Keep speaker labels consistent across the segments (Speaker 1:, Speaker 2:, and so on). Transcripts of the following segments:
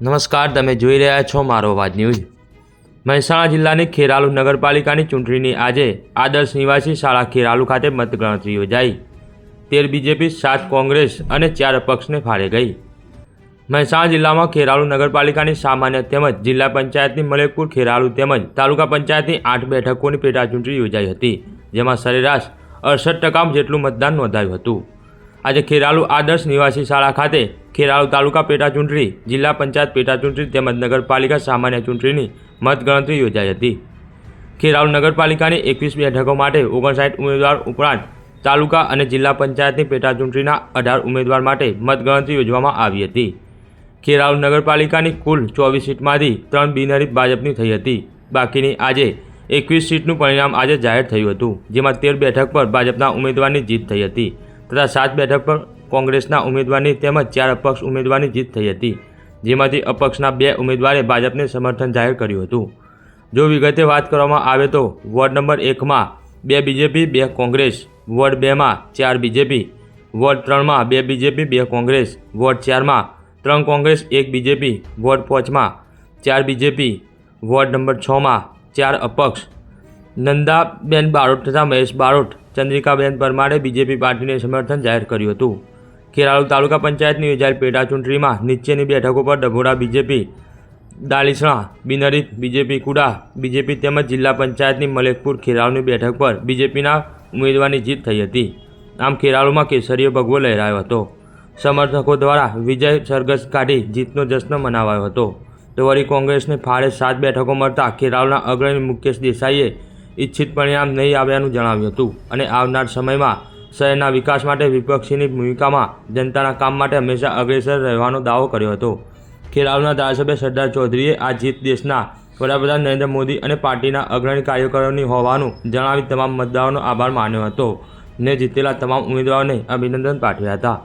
Speaker 1: નમસ્કાર, તમે જોઈ રહ્યા છો મારો અવાજ ન્યૂઝ. મહેસાણા જિલ્લાની ખેરાલુ નગરપાલિકાની ચૂંટણીની આજે આદર્શ નિવાસી શાળા ખેરાલુ ખાતે મતગણતરી યોજાઈ. તેર બીજેપી, સાત કોંગ્રેસ અને ચાર અપક્ષને ફાળે ગઈ. મહેસાણા જિલ્લામાં ખેરાલુ નગરપાલિકાની સામાન્ય તેમજ જિલ્લા પંચાયતની મલેકપુર, ખેરાલુ તેમજ તાલુકા પંચાયતની આઠ બેઠકોની પેટાચૂંટણી યોજાઈ હતી, જેમાં સરેરાશ અડસઠ ટકા જેટલું મતદાન નોંધાયું હતું. આજે ખેરાલુ આદર્શ નિવાસી શાળા ખાતે ખેરાલુ તાલુકા પેટા ચૂંટણી, જિલ્લા પંચાયત પેટાચૂંટણી તેમજ નગરપાલિકા સામાન્ય ચૂંટણીની મતગણતરી યોજાઈ હતી. ખેરાલુ નગરપાલિકાની એકવીસ બેઠકો માટે ઓગણસાઠ ઉમેદવાર ઉપરાંત તાલુકા અને જિલ્લા પંચાયતની પેટાચૂંટણીના અઢાર ઉમેદવાર માટે મતગણતરી યોજવામાં આવી હતી. ખેરાલુ નગરપાલિકાની કુલ ચોવીસ સીટમાંથી ત્રણ બિનહરીફ ભાજપની થઈ હતી. બાકીની આજે એકવીસ સીટનું પરિણામ આજે જાહેર થયું હતું, જેમાં તેર બેઠક પર ભાજપના ઉમેદવારની જીત થઈ હતી. તથા સાત બેઠક પર કોંગ્રેસના ઉમેદવારની તેમજ ચાર અપક્ષ ઉમેદવારની જીત થઈ હતી, જેમાંથી અપક્ષના બે ઉમેદવારે ભાજપને સમર્થન જાહેર કર્યું હતું. જો વિગતે વાત કરવામાં આવે તો વોર્ડ નંબર એકમાં બે બીજેપી, બે કોંગ્રેસ, વોર્ડ બેમાં ચાર બીજેપી, વોર્ડ ત્રણમાં બે બીજેપી, બે કોંગ્રેસ, વોર્ડ ચારમાં ત્રણ કોંગ્રેસ, એક બીજેપી, વોર્ડ પાંચમાં ચાર બીજેપી, વોર્ડ નંબર છમાં ચાર અપક્ષ. નંદાબેન બારોટ તથા મહેશ બારોટ ચંદ્રિકાબેન પરમારે બીજેપી પાર્ટીને સમર્થન જાહેર કર્યું હતું. ખેરાલુ તાલુકા પંચાયતની યોજાયેલ પેટા ચૂંટણીમાં નીચેની બેઠકો પર ડભોડા બીજેપી, દાલીસણા બિનરીત બીજેપી, કુડા બીજેપી તેમજ જિલ્લા પંચાયતની મલેકપુર ખેરાલુની બેઠક પર બીજેપીના ઉમેદવારની જીત થઈ હતી. આમ ખેરાલુમાં કેસરીયો ભગવો લહેરાયો હતો. સમર્થકો દ્વારા વિજય સરઘસ કાઢી જીતનો જશ્ન મનાવાયો હતો. તો વળી કોંગ્રેસને ફાળે સાત બેઠકો મળતા ખેરાલુના અગ્રણી મુકેશ દેસાઈએ ઈચ્છિત પરિણામ નહીં આવ્યાનું જણાવ્યું હતું. અને આવનાર સમયમાં શહેરના વિકાસ માટે વિપક્ષીની ભૂમિકામાં જનતાના કામ માટે હંમેશા અગ્રેસર રહેવાનો દાવો કર્યો હતો. ખેરાલુના ધારાસભ્ય સરદાર ચૌધરીએ આ જીત દેશના વડાપ્રધાન નરેન્દ્ર મોદી અને પાર્ટીના અગ્રણી કાર્યકરોની હોવાનું જણાવી તમામ મતદારોનો આભાર માન્યો હતો ને જીતેલા તમામ ઉમેદવારોને અભિનંદન પાઠવ્યા હતા.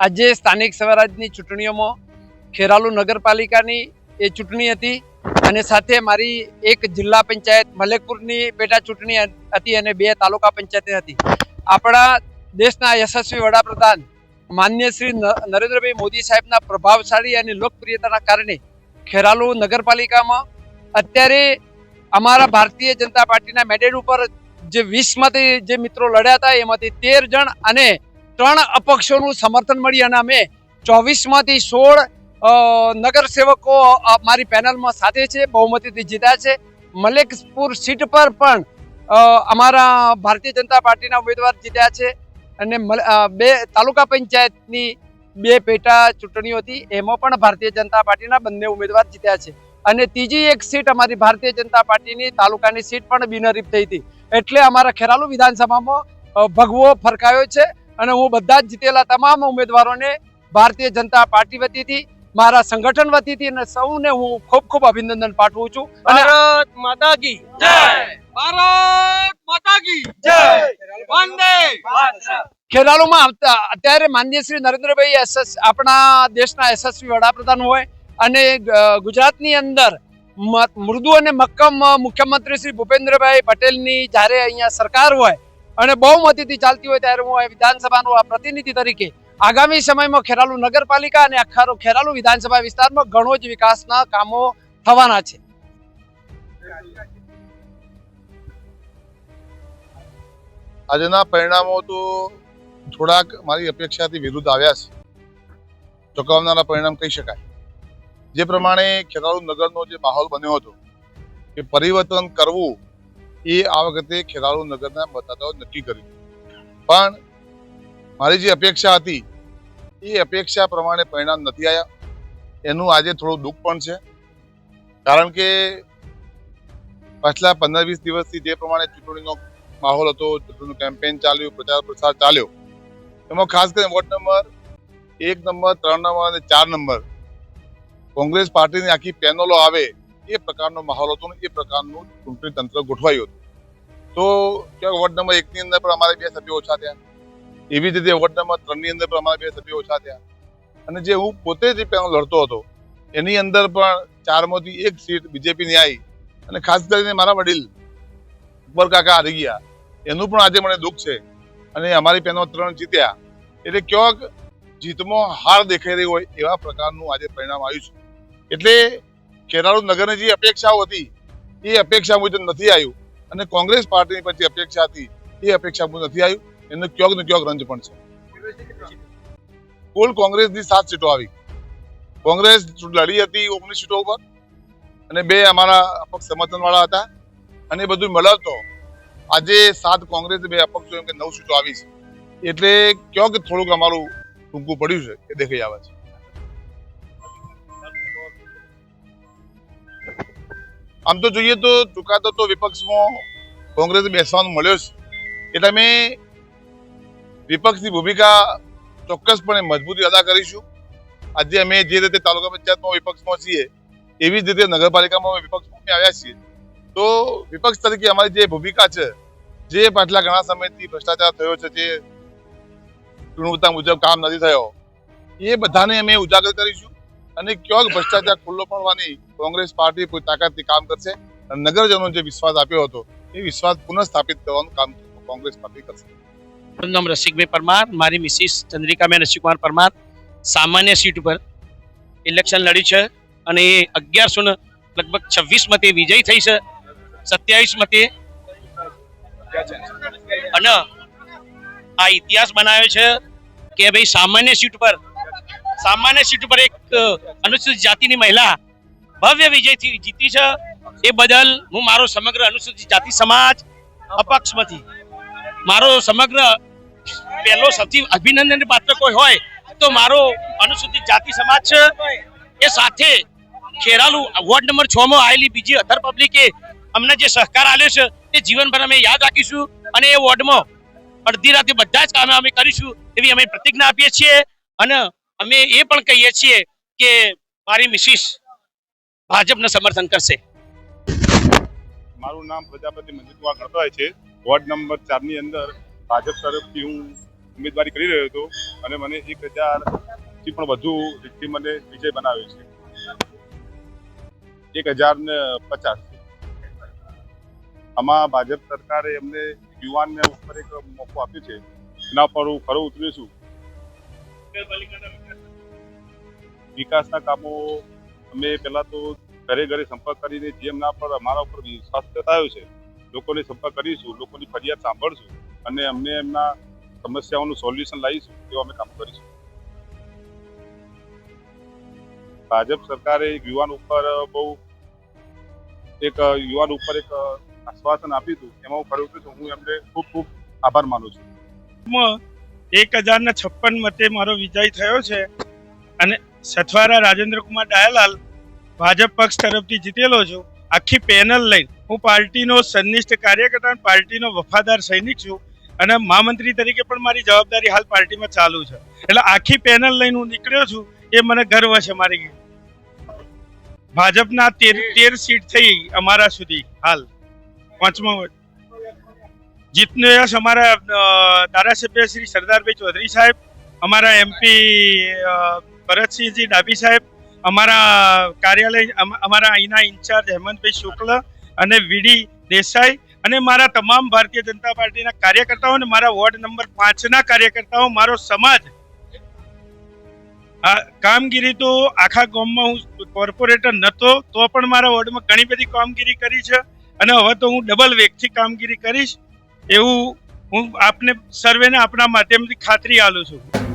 Speaker 2: આજે સ્થાનિક સ્વરાજની ચૂંટણીઓમાં ખેરાલુ નગરપાલિકાની એ ચૂંટણી હતી અને સાથે મારી એક જિલ્લા પંચાયત મલેકપુરની પેટા ચૂંટણી હતી અને બે તાલુકા પંચાયત હતી. આપણા દેશના યશસ્વી વડાપ્રધાન માન્ય શ્રી નરેન્દ્રભાઈ મોદી સાહેબના પ્રભાવશાળી અને લોકપ્રિયતાના કારણે ખેરાલુ નગરપાલિકામાં અત્યારે અમારા ભારતીય જનતા પાર્ટીના મેડેટ ઉપર જે વીસમાંથી જે મિત્રો લડ્યા હતા, એમાંથી તેર જણ અને ત્રણ અપક્ષોનું સમર્થન મળી અને અમે ચોવીસમાંથી સોળ નગરસેવકો મારી પેનલમાં સાથે છે, બહુમતીથી જીત્યા છે. મલેકપુર સીટ પર પણ અમારા ભારતીય જનતા પાર્ટીના ઉમેદવાર જીત્યા છે. અને બે તાલુકા પંચાયતની બે પેટા ચૂંટણીઓ હતી, એમાં પણ ભારતીય જનતા પાર્ટીના બંને ઉમેદવાર જીત્યા છે. અને ત્રીજી એક સીટ અમારી ભારતીય જનતા પાર્ટીની તાલુકાની સીટ પણ બિનહરીફ થઈ હતી. એટલે અમારા ખેરાલુ વિધાનસભામાં ભગવો ફરકાયો છે. અને હું બધા જ જીતેલા તમામ ઉમેદવારોને ભારતીય જનતા પાર્ટી વતીથી મારા સંગઠન વતીથી અને સૌને હું ખૂબ ખૂબ અભિનંદન પાઠવું છું. અને
Speaker 3: ભારત માતાજી જય. ભારત માતાજી જય. વંદે
Speaker 2: ખેરાલુમાં આવતા અત્યારે માન્ય શ્રી નરેન્દ્રભાઈ એસએસ આપણા દેશના યશસ્વી વડાપ્રધાન હોય અને ગુજરાતની અંદર મૃદુ અને મક્કમ મુખ્યમંત્રી શ્રી ભૂપેન્દ્રભાઈ પટેલની જ્યારે અહીંયા સરકાર હોય અને બહુમતીથી ચાલતી હોય ત્યારે હું વિધાનસભાનું વિધાનસભાનો આ પ્રતિનિધિ તરીકે આગામી સમયમાં ખેરાલુ નગરપાલિકા અને આખા ખેરાલુ વિધાનસભા વિસ્તારમાં ઘણો જ વિકાસના કામો થવાના છે.
Speaker 4: આજના પરિણામો તો થોડાક મારી અપેક્ષાથી વિરુદ્ધ આવ્યા છે. ચોંકાવનારા પરિણામ કહી શકાય. જે પ્રમાણે ખેરાલુ નગરનો જે માહોલ બન્યો હતો કે પરિવર્તન કરવું એ આ વખતે ખેરાલુ નગરના મતદાતાઓ નક્કી કર્યું. પણ મારી જે અપેક્ષા હતી, એ અપેક્ષા પ્રમાણે પરિણામ નથી આવ્યા. એનું આજે થોડું દુઃખ પણ છે. કારણ કે પાછલા પંદર વીસ દિવસથી જે પ્રમાણે ચૂંટણીનો માહોલ હતો, ચૂંટણીનું કેમ્પેન ચાલ્યું, પ્રચાર પ્રસાર ચાલ્યો, એમાં ખાસ કરીને વોર્ડ નંબર એક નંબર, ત્રણ નંબર અને ચાર નંબર કોંગ્રેસ પાર્ટીની આખી પેનલો આવે, એ પ્રકારનો માહોલ હતો ને એ પ્રકારનું ચૂંટણી તંત્ર ગોઠવાયું હતું. તો ક્યાંક વોર્ડ નંબર એકની અંદર પણ અમારે બે સભ્યો ઓછા થયા. એવી રીતે વોર્ડ ત્રણની અંદર પણ અમારા બે સભ્યો ઓછા થયા. અને જે હું પોતે જ પહેલાં લડતો હતો, એની અંદર પણ ચારમાંથી એક સીટ બીજેપીની આવી અને ખાસ કરીને મારા વડીલ અકબર કાકા હારી ગયા. એનું પણ આજે મને દુઃખ છે. અને અમારી પેનો ત્રણ જીત્યા. એટલે ક્યાંક જીતમાં હાર દેખાઈ રહી હોય એવા પ્રકારનું આજે પરિણામ આવ્યું છે. એટલે ખેરાલુ નગરની જે અપેક્ષાઓ હતી, એ અપેક્ષા મુજબ નથી આવ્યું. અને કોંગ્રેસ પાર્ટીની પર જે અપેક્ષા હતી, એ અપેક્ષા મુજબ નથી આવ્યું. એનો ક્યોક ને ક્યોક રંજ પણ છે. કુલ કોંગ્રેસની સાત સીટો આવી. કોંગ્રેસ લડી હતી ઓગણીસ સીટો ઉપર અને બે અમારા અપક્ષ સમર્થન વાળા હતા અને એ બધું મળતો આજે સાત કોંગ્રેસ બે અપક્ષો એમ કે નવ સીટો આવી છે. એટલે ક્યોક થોડુંક અમારું ટૂંકું પડ્યું છે, એ દેખાઈ આવે છે. આમ તો જોઈએ તો ચુકાદો તો વિપક્ષમાં કોંગ્રેસ બેસવાનું મળ્યો છે એટલે અમે વિપક્ષની ભૂમિકા ચોક્કસપણે મજબૂતી અદા કરીશું. આજે અમે જે રીતે તાલુકા પંચાયતમાં વિપક્ષમાં છીએ, એવી જ રીતે નગરપાલિકામાં અમે વિપક્ષમાં આવ્યા છીએ. તો વિપક્ષ તરીકે અમારી જે ભૂમિકા છે, જે પાછલા ઘણા સમયથી ભ્રષ્ટાચાર થયો છે, જે ગુણવત્તા મુજબ કામ નથી થયો, એ બધાને અમે ઉજાગર કરીશું અને ક્યાંક ભ્રષ્ટાચાર ખુલ્લો પડવાની કોંગ્રેસ પાર્ટી પૂરી તાકાતથી કામ કરશે અને નગરજનો જે વિશ્વાસ આપ્યો હતો, એ વિશ્વાસ પુનઃસ્થાપિત કરવાનું કામ કોંગ્રેસ પાર્ટી કરશે.
Speaker 5: મારું નામ રસિકભાઈ પરમાર, મારી મિસિસ ચંદ્રિકાબેન રસિકુમાર પરમાર. સામાન્ય સીટ ઉપર ઇલેક્શન લડી છે અને એ અગિયારસો ને લગભગ છવ્વીસ મતે વિજય થઈ છે સત્યાવીસ મતે અને આ ઇતિહાસ બનાવ્યો છે કે ભાઈ સામાન્ય સીટ ઉપર, સામાન્ય સીટ ઉપર એક અનુસૂચિત જાતિની મહિલા ભવ્ય વિજયથી જીતી છે. એ બદલ હું મારો સમગ્ર અનુસૂચિત જાતિ સમાજ અપક્ષમાંથી, મારો સમગ્ર પહેલો સૌથી અભિનંદન પાત્ર કોઈ હોય તો મારો અનુસૂચિત જાતિ સમાજ છે. એ સાથે ખેરાલુ વોર્ડ નંબર છ માં આવેલી બીજી અધર પબ્લિકે અમને જે સહકાર આપ્યો છે એ જીવનભર અમે યાદ રાખીશું અને એ વોર્ડમાં અડધી રાતે બધા જ કામે અમે કરીશું એવી અમે પ્રતિજ્ઞા આપીએ છીએ અને અમે એ પણ કહીએ છીએ કે મારી મિસિસ ભાજપને સમર્થન કરશે.
Speaker 6: મારું નામ પ્રજાપતિ મંજીતકુમાર ગણતરાય છે. વોર્ડ નંબર ચારની અંદર ભાજપ તરફથી હું ઉમેદવારી કરી રહ્યો હતો અને મને એક હજારથી પણ વધુ વ્યક્તિ મને વિજય બનાવ્યો છે. એક હજાર ને પચાસ. આમાં ભાજપ સરકારે એમને યુવાનને ઉપર એક મોકો આપ્યો છે. એના પર હું ખરો ઉતર્યો છું. વિકાસના કામો અમે પહેલાં તો ઘરે ઘરે સંપર્ક કરીને જેમના પર અમારા ઉપર વિશ્વાસ જતાવ્યો છે, લોકોને સંપર્ક કરીશું, લોકોની ફરિયાદ સાંભળશું. અને અમને એમના સમસ્યાઓનું સોલ્યુશન લાવીશું એવું અમે કામ કરીશું. ભાજપ સરકારે એક યુવાન ઉપર બહુ એક યુવાન ઉપર એક આશ્વાસન આપ્યું હતું. એમાં હું ખરું છું હું એમને ખૂબ ખૂબ આભાર માનું છું.
Speaker 7: એક હજાર ને છપ્પન મતે મારો વિજય થયો છે અને સથવારા રાજેન્દ્ર કુમાર ડાયાલાલ ભાજપ પક્ષ તરફથી જીતેલો છું. આખી પેનલ લઈને હું પાર્ટીનો સંનિષ્ઠ કાર્યકર્તા પાર્ટીનો વફાદાર સૈનિક છું. અને મહામંત્રી તરીકે પણ મારી જવાબદારી હાલ પાર્ટીમાં ચાલુ છે. એટલે આખી પેનલ લઈને હું નીકળ્યો છું, એ મને ગર્વ છે મારી. ભાજપના તેર તેર સીટ થઈ અમારા સુધી હાલ. પાંચમા જીતનો યશ અમારા ધારાસભ્ય શ્રી સરદારભાઈ ચૌધરી સાહેબ, અમારા એમપી ભરતસિંહજી ડાભી સાહેબ, અમારા કાર્યાલય, અમ- અમારા અહીંના ઇન્ચાર્જ હેમંતભાઈ શુક્લ અને વીડી દેસાઈ અને મારા તમામ ભારતીય જનતા પાર્ટીના કાર્યકર્તાઓ અને મારા વોર્ડ નંબર પાંચના કાર્યકર્તાઓ, મારો સમાજ. આ કામગીરી તો આખા ગામમાં હું કોર્પોરેટર નહોતો તો પણ મારા વોર્ડમાં ઘણી બધી કામગીરી કરી છે. અને હવે તો હું ડબલ વેગથી કામગીરી કરીશ. એવું હું આપને, સર્વેને આપણા માધ્યમથી ખાતરી આલું છું.